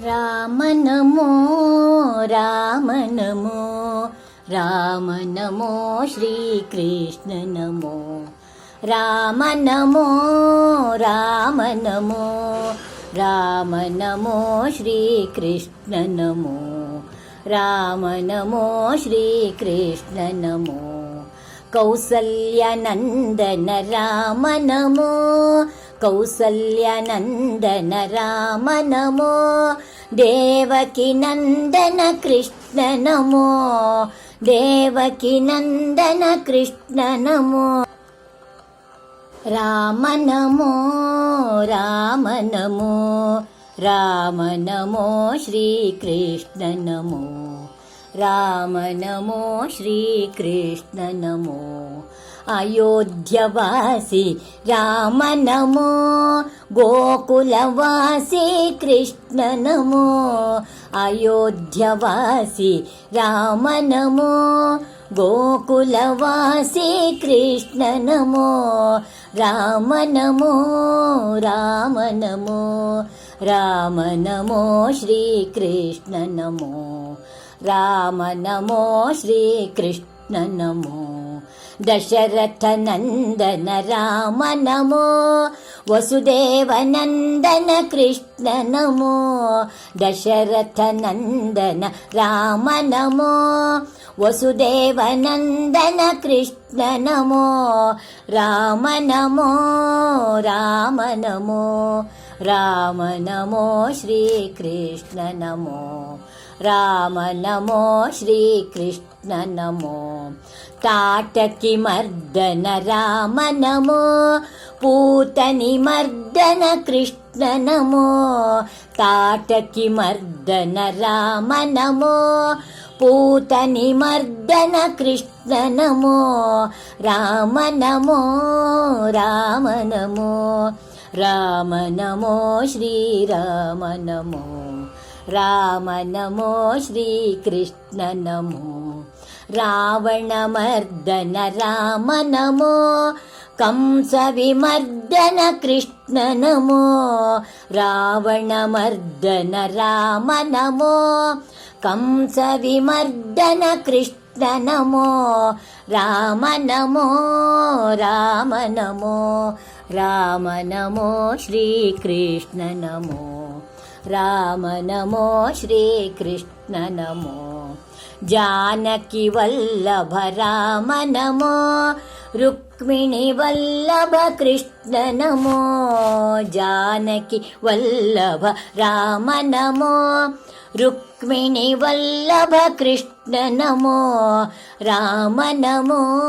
Ram NaMo Ram NaMo Ram NaMo Shri Krishna NaMo. Ram NaMo Ram NaMo Ram NaMo Shri Krishna NaMo. Ram NaMo Shri Krishna NaMo. कौसल्यनन्दन Ram NaMo कौसल्यनन्दन Ram NaMo Devaki Nandan Krishna NaMo Devaki Nandan Krishna NaMo Ram NaMo Ram NaMo Ram NaMo Shri Krishna NaMo Ram NaMo Shri Krishna NaMo. अयोध्यवासि Ram NaMo. गोकुलवासी Krishna NaMo. अयोध्यवासि Ram NaMo. गोकुलवासी Krishna NaMo. Ram NaMo Ram NaMo. Ram NaMo Shri Krishna NaMo Ram NaMo Shri Krishna NaMo. Dasharathnandan Ram NaMo. Vasudevnandan Krishna NaMo. Dasharathnandan Ram NaMo. Vasudevnandan Krishna NaMo. Ram NaMo Ram NaMo Ram NaMo Shri Krishna NaMo. Ram NaMo Shri Krishna NaMo. ताटकिमर्दन Ram NaMo. पूतनिमर्दन Krishna NaMo. ताटकिमर्दन Ram NaMo. पूतनिमर्दन Krishna NaMo. Ram NaMo Ram NaMo Ram NaMo Shriram NaMo. Ram NaMo Shri Krishna NaMo. रावणमर्दन Ram NaMo. कंसविमर्दन Krishna NaMo. रावणमर्दन Ram NaMo. कंसविमर्दन Krishna NaMo. Ram NaMo Ram NaMo Ram NaMo Shri Krishna NaMo. Ram NaMo Shri Krishna NaMo. Janaki Vallabh Ram NaMo. Rukmini Vallabh Krishna NaMo. Janaki Vallabh Ram NaMo. Rukmini Vallabh Krishna NaMo. Ram NaMo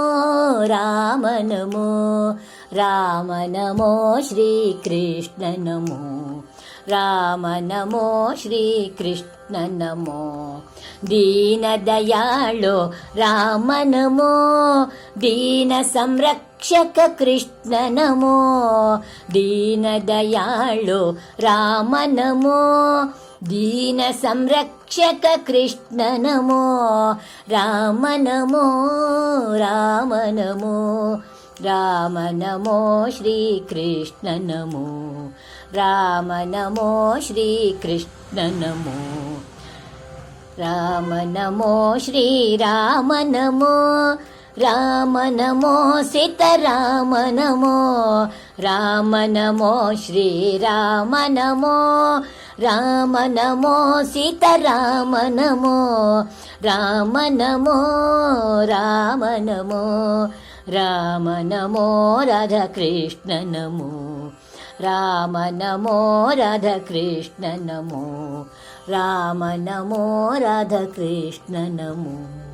Ram NaMo Ram NaMo Shri Krishna NaMo. Ram NaMo Shri Krishna NaMo. दीनदयाळो Ram NaMo. दीनसंरक्षक Krishna NaMo. दीनदयाळो Ram NaMo. दीनसंरक्षक Krishna NaMo. Ram NaMo Ram NaMo Ram NaMo Shri Krishna NaMo. Ram NaMo Shri Krishna NaMo. Ram NaMo Shriram NaMo. Ram NaMo Sitaram NaMo. Ram NaMo Shriram NaMo. Ram NaMo Sitaram NaMo. Ram NaMo Ram NaMo Ram NaMo Radhakrishna NaMo. Ram NaMo Radhakrishna NaMo. Ram NaMo Radhakrishna NaMo